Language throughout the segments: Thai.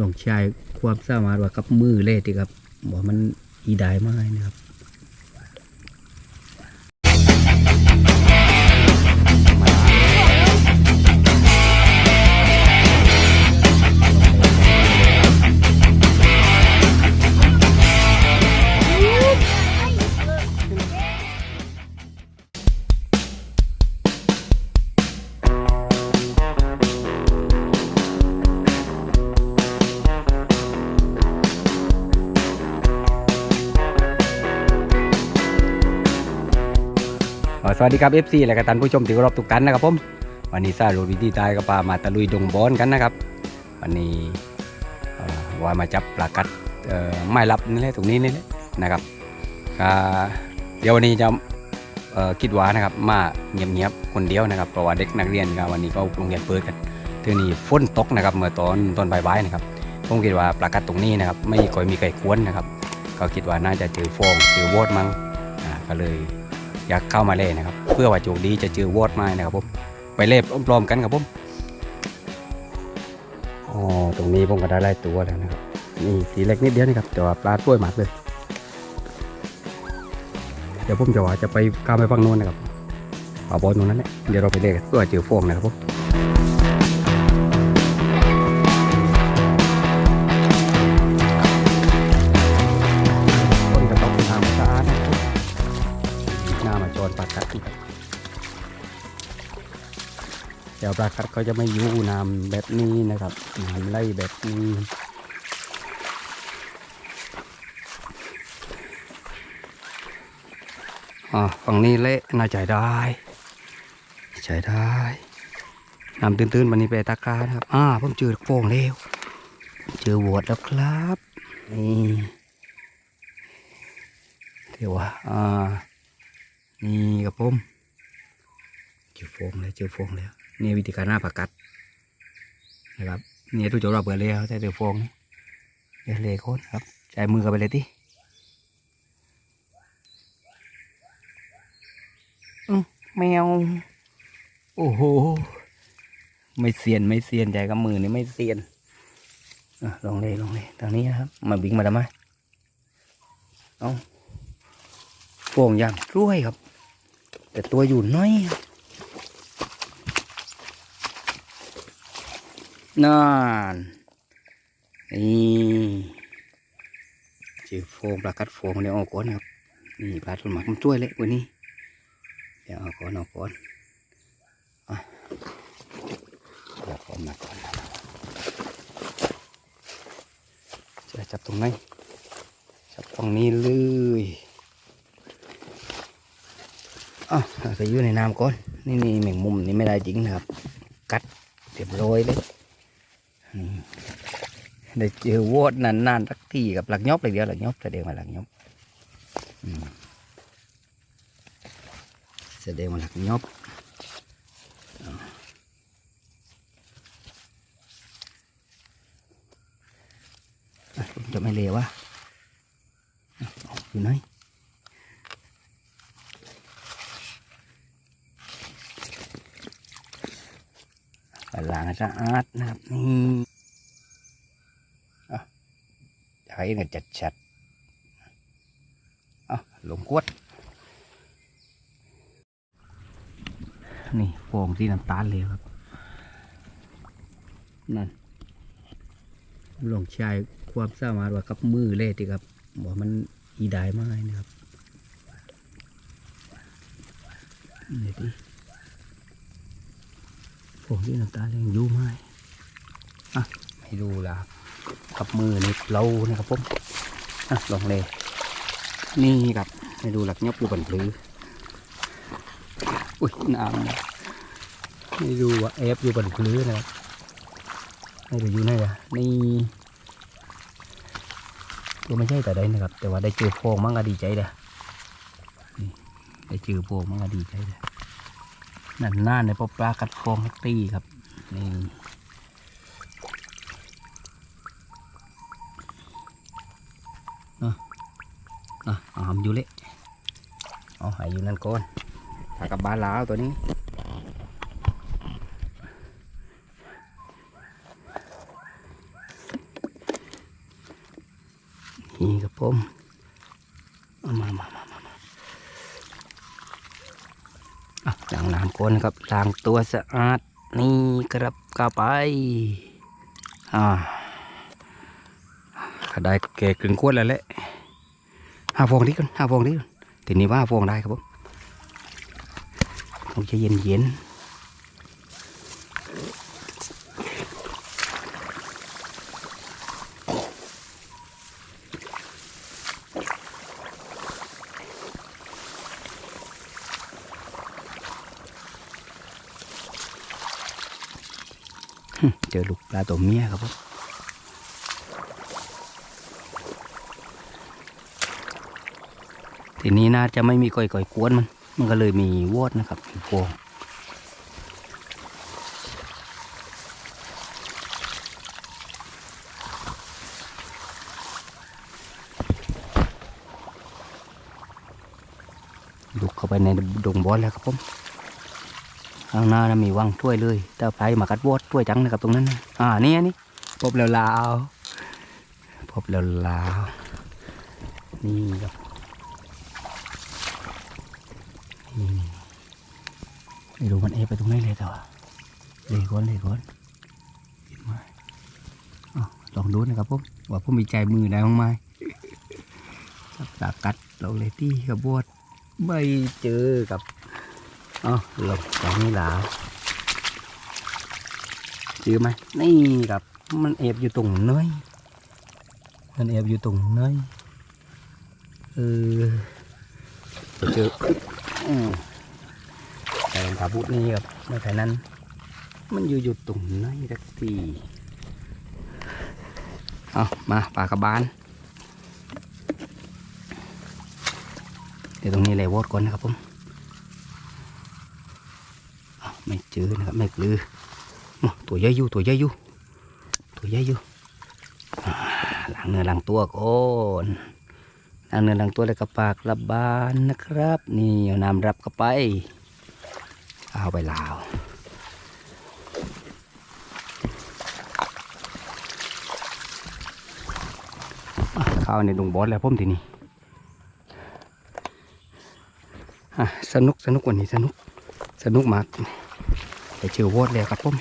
ลองใช้ความสามารถว่ากับมือเล่ติครับบอกมันอีได้มากนะครับ สวัสดีครับ FC และกัตันผู้ชมที่เคารพทุกท่านนะครับผมวันนี้ซาโรวิธีตายก็ปามาตะลุยดงบอนกันนะครับ วันนี้ว่ามาจับปลากัดไม้ลับนี่แหละตรงนี้นี่แหละนะครับเดี๋ยววันนี้จะคิดว่านะครับมาเงียบๆคนเดียวนะครับเพราะว่าเด็กนักเรียนก็วันนี้ก็โรงเรียนเปิดกันทีนี้ฝนตกนะครับเมื่อตอนตอนบ่ายๆนะครับผมคิดว่าปลากัดตรงนี้นะครับไม่ค่อยมีไก่ควนนะครับ ก็คิดว่าน่าจะเจอฟองเจอโวดมั้งก็เลย อยากเข้ามาเล่นนะครับ เพื่อว่าโจกดีจะเจอวอดไม้นะครับผมไปเล่นพร้อมๆกันครับผมอ๋อตรงนี้ผมก็ได้ไล่ตัวแล้วนะครับนี่สีเล็กนิดเดียวนะครับแต่ว่าปลาต้วยหมากเลยเดี๋ยวผมจะว่าจะไปข้ามไปฝั่งโน้นนะครับเอาบอลตรงนั้นแหละเดี๋ยวเราไปเล่นกันเพื่อเจอฟองนะครับผม เดี๋ยวปลากัดเขาจะไม่ยู่น้ำแบบนี้นะครับน้ำไล่แบบนี้อ่าฝั่งนี้เละน่าใจได้ใช้ได้น้ำตื้นๆวันนี้ไปตากร้านะครับอ่าผมเจอโป่งแล้วเจอโหวดแล้วครับนี่เดี๋ยวว่าอ่านี่ครับผมเจอโฟงแล้วเจอโฟงแล้ว นี่วิธีการหน้าผักกัดนะครับนี่ทุกโจเราเปิดเลยเขาใช้เจอโฟงเดี๋ยวเลยโคนครับใช้มือกันไปเลยที่แมว โอ้โห ไม่เซียนไม่เซียนใจกับมือนี่ไม่เซียนอลองเลยลองเลยทางนี้นะครับ มาบิงมาทำไมเอาโฟงอย่างกล้วยครับ แต่ตัวอยู่น้อย นั่นนี่เจอโฟงปลากัดโฟงเดี๋ยวเอาก่อนนะครับนี่ปลาต้นหมากมันช่วยเลยวันนี้เดี๋ยวเอาก่อนเอาก่อนอะเดี๋ยวก่อนมาก่อนจะจับตรงไหนจับตรงนี้เลยอะไปอยู่ในน้ำก่อนนี่นี่แมงมุมนี่ไม่ได้จริงนะครับ กัดเรียบร้อยเลย นี่ได้เจอวอดนานๆสักทีกับหลักยอบเลยเดียวหลักยอบแสดงมาหลักยอบอืมแสดงมาหลักยอบอะอะจะไม่เลววะอะเอาอยู่ไหน ล้างสะอาดนะครับนี่อะใช้เงินจัดชัดๆอะลงกวด นี่ฟองที่น้ำตาลเลยครับ นั่นลองใช้ความสามารถว่ากับมือเล่ติครับบอกมันอีได้มากนะครับนี่ดิ ผมที่น้ำตาลยังอยู่ไหมอะไม่ดูละกับมือนี่เรานะครับผมอะลองเลย นี่ครับไม่ดูหลักยบอยู่บนพื้นอุ้ยน้ำไม่ดูว่าแอบอยู่บนพื้นนะครับไม่รู้อยู่ไหนอะนี่ตัวไม่ใช่แต่ใดนะครับ แต่ว่าได้เจอโพงมั่งก็ดีใจเลยได้เจอโพงมั่งก็ดีใจเลย นั่นน่าในปลาปลากัดฟองตีครับนี่อะอะหามอยู่เละเอาหายอยู่นั่นก่อนถ้ากับบาลาวตัวนี้นี่ครับผม คนครับล้างตัวสะอาดนี่ครับกลับไปอ่าได้เก่กึ่งขวดแล้วแหละห้าฟองนี้กันห้าฟองนี้กันทีนี้ว่าห้าฟองได้ครับผมต้องใจเย็นเย็น ลาตัวเมียครับผมทีนี้น่าจะไม่มีก่อยก่อยกวนมัน มันก็เลยมีวอดนะครับมีฟองลุกเข้าไปในดงบอสแล้วครับผม ข้างหน้านะมีวังถ้วยเลยแต่ไปมากัดวอดถ้วยจังนะครับตรงนั้นนะอ่านี่นี่พบแล้วลาวพบแล้วลาวนี่ครับนี่ไม่รู้มันเอไปตรงไหนเลยแต่ว่าเลยก้อนเลยก้อนเห็นมอ้าลองดูนะครับผมว่าผมมีใจมือได้บ้างไหมตากัดเราเลยที่กับบวดไม่เจอกับ อ๋อหลบตรงนี้แล้วเจอไหมนี่ครับ มันแอบอยู่ตรงเนยมันแอบอยู่ตรงเนยเออเจออืมแต่รองเท้าบูทนี่ครับไม่ใช่นั้น มันอยู่อยู่ตรงเนยสักทีเอามาปลากระบาลเดี๋ยวตรงนี้เลยวอดก่อนนะครับผม ไม่เจอนะครับไม่กลือตัวใหญ่อยู่ตัวใหญ่อยู่ตัวใหญ่อยู่อ่าล้างเนื้อหล้างตัวก่อนล้างเนื้อหล้างตัวแล้วก็ปากระบานนะครับ นี่เอาน้ำรับเข้าไปเอาไปลาวข้าวในดงบอสแล้วพ่อมทีนี้อ่สนุกสนุกกว่านี้สนุกสนุกมาก เจอวอดแล้วครับผม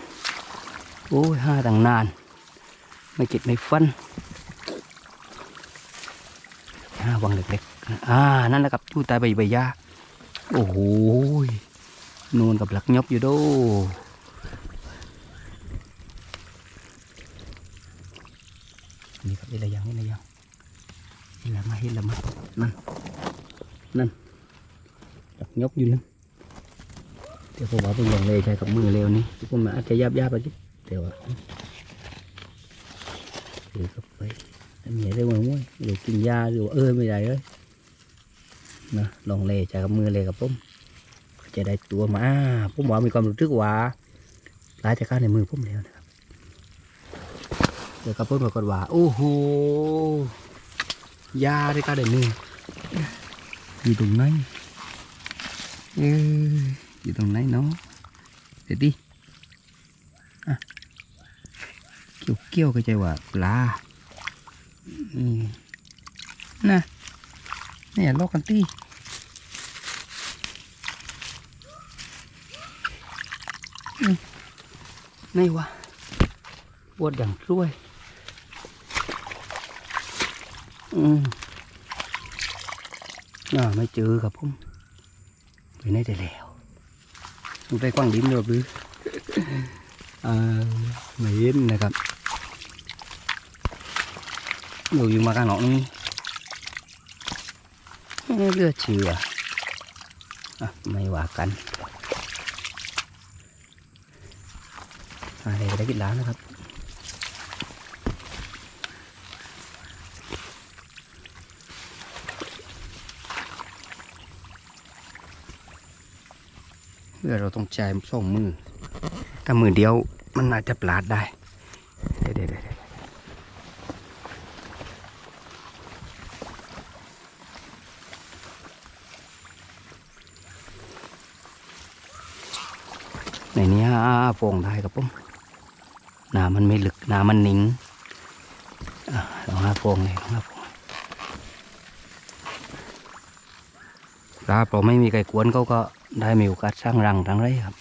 โอ้ยห้าตั้งนาน ไม่กิดไม่ฟันห้าวังเล็กๆอ่านั่นแหละครับจู้ตายใบใบยาโอ้โหนูนกับหลักยบอยู่โดนี่ครับนี่อะไรยังนี่อะไรยังเห็นแล้วมาเห็นแล้วมานั่นนั่นหลักยบอยู่นั่น เดี๋ยวผมว่าเป็นลงเลยใช้กับมือเร็วนี่ทุกคนมาอาจจะยับยับไปจิเดี๋ยวอะเดี๋ยวก็ไปถ้ามีอะไรมาม้วยหรือกินยาหรือว่เออไม่ได้เลยนะลองเลยใช้กับมือเลยกับผมจะได้ตัวมาผมว่ามีความรู้สึกว่าร้ายจะเข้าในมือผมแล้วนะครับเดี๋ยวกับผมปรากฏว่าโอ้โหยาได้เข้าในมืออยู่ตรงไหนเออ อยู่ตรงไหนเนาะเดี๋ยวดิเกี่ยวเกี่ยวก็ใจว่าปลาอืมน่ะเนี่ยลอกกันตีไม่วะปวดอย่างช่วย อืมน่าไม่เจอครับผมไปไหนได้แล้ว มันไปกว้างดินหรือหรืออ่าไม่เห็นนะครับอยู่อยู่มาข้างนอกนี่เอ้ยเลือดเชื่ออะไม่ว่ากันอะไรก็ได้กินแล้วนะครับ เพื่อเราต้องใจส่งมือ ถ้ามือเดียวมันอาจจะปลาดได้ เดี๋ยวเดี๋ยวเดี๋ยวในนี้ฟองได้ครับผมน้ำมันไม่ลึกน้ำมันนิ่งลองหาฟองเลยลองหาฟองปลาเราไม่มีไก่กวนเขาก็ ได้มีโอกาสสร้างรังทั้งไรครับ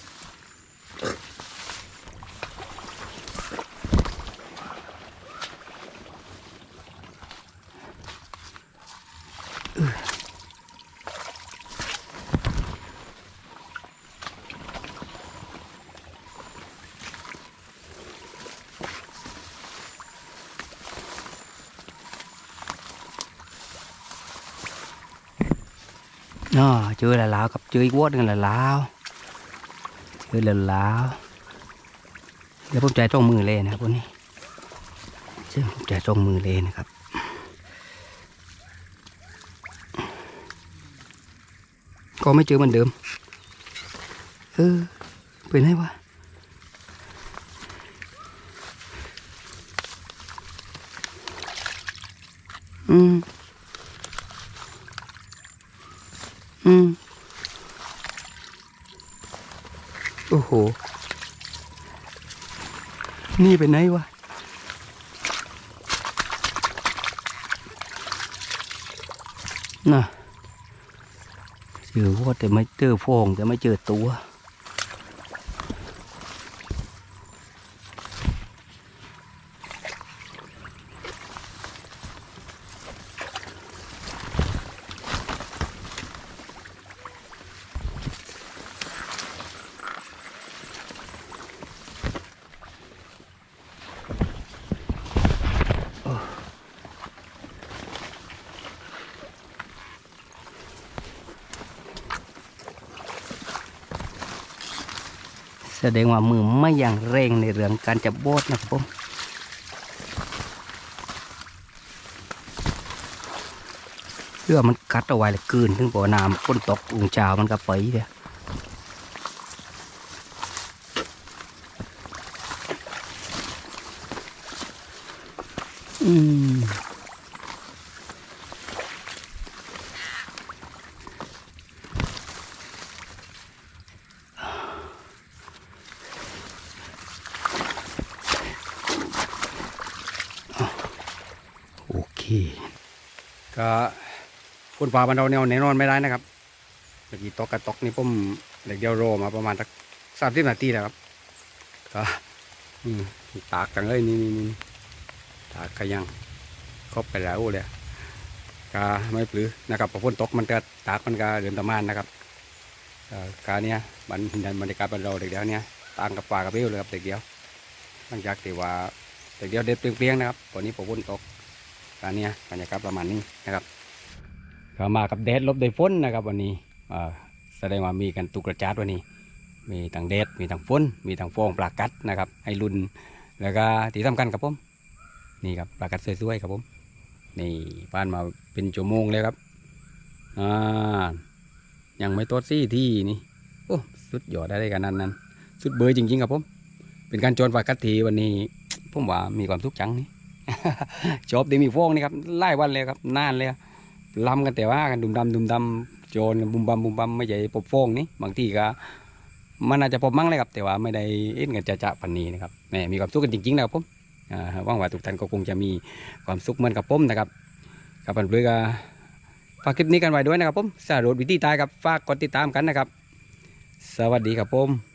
nó chưa là lão cặp chơi quất là lão chưa là lão แล้วผมใจตรงมือเลยนะครับพวกนี้ซึ่งผมใจตรงมือเลยนะครับก็ไม่เจอเหมือนเดิม เออไปไหนวะอืม อืม โอ้โห นี่เป็นไงวะ น่ะเจอว่าแต่ไม่เจอฟองแต่ไม่เจอตัว แสดงว่ามือไม่อย่างเร่งในเรื่องการจับโบดนะครับผมเพื่อมันกัดเอาไว้เลยกืนถึงบ่อน้ำก้นตกอุงจาวมันก็ไปเดียอืมโอเค ก็ฝนฟ้าบันเราแนวแน่นอนไม่ได้นะครับเมื่อกี้ตกกระตกนี่ผมเด็กเดียวโรมาประมาณสักสามสิบนาทีแล้วครับก็ตากกันเลยนี่นี่นี่ตากกันยังครบไปแล้วเลยก็ไม่ปลือนะครับพอฝนตกมันก็ตากมันก็เดินตะมานนะครับการเนี้ยมันบรรยากาศบ้านเราเด็กเดียวเนี้ยต่างกับป่ากับเบี้ยวเลยครับเด็กเดียวหลังจากที่ว่าเด็กเดียวเด็ดเปรี้ยงๆนะครับตอนนี้พอฝนตก การเนี้บรรยากาศประมาณนี้นะครับก็มากับแดดลบด้วยฝนนะครับ วันนี้แสดงว่ามีกันตุกระจาดวันนี้ มีทั้งแดดมีทั้งฝนมีทั้งฟองปลากัดนะครับให้รุนแล้วก็ที่สำคัญครับผมนี่ครับปลากัดสวยๆครับผมนี่ผ่านมาเป็นชั่วโมงเลยครับอ่ายังไม่ตดซี่ที่นี่โอ้สุดยอดได้กันนั้นนั้นสุดเบยจริงๆครับผมเป็นการโจรปลากัดทีวันนี้ผมว่ามีความสุกข์จังนี่ จบได้มีฟองนี่ครับไล่วันเลยครับนานเลยครับลำกันแต่ว่ากันดุมดำดุมดำโจรกันบุมบัมบุมบัมไม่ใช่ปบฟองนี่บางทีก็มันอาจจะปบมั่งเลยครับ แต่ว่าไม่ได้เอ็นกันจะจะปันนี้นะครับแหมมีความสุขกันจริงๆนะครับผมอ่าหว่างว่าทุกท่านก็คงจะมีความสุขเหมือนกับผมนะครับกับปันเพื่อฝากคลิปนี้กันไว้ด้วยนะครับผมสารดวิธีตายครับฝากกดติดตามกันนะครับ สวัสดีครับผม